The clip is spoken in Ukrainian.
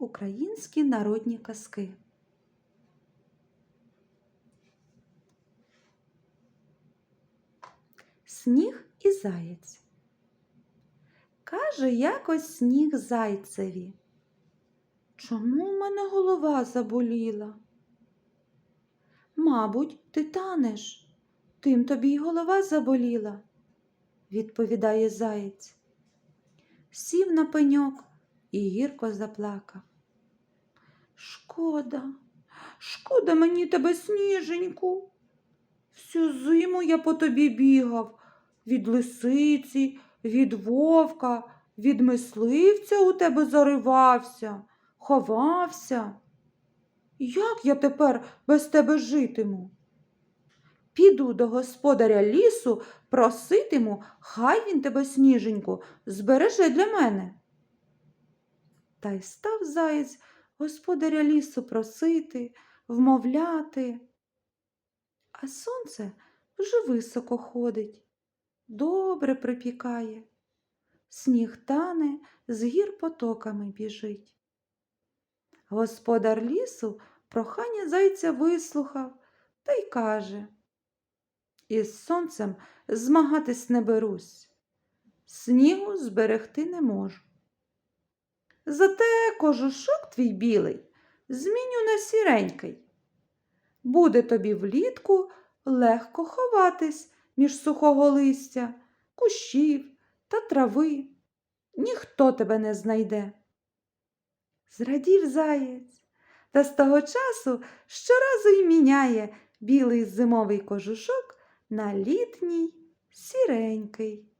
Українські народні казки. Сніг і заєць. Каже якось сніг зайцеві. Чому в мене голова заболіла? Мабуть, ти танеш, тим тобі й голова заболіла, відповідає заєць. Сів на пеньок і гірко заплакав. Шкода, шкода мені тебе, сніженьку. Всю зиму я по тобі бігав від лисиці, від вовка, від мисливця у тебе заривався, ховався. Як я тепер без тебе житиму? Піду до господаря лісу, проситиму, хай він тебе, сніженьку, збереже для мене. Та й став заєць господаря лісу просити, вмовляти. А сонце вже високо ходить, добре припікає. Сніг тане, з гір потоками біжить. Господар лісу прохання зайця вислухав та й каже Із сонцем змагатись не берусь, снігу зберегти не можу. Зате кожушок твій білий зміню на сіренький. Буде тобі влітку легко ховатись між сухого листя, кущів та трави. Ніхто тебе не знайде. Зрадів заєць, та з того часу щоразу й міняє білий зимовий кожушок на літній сіренький.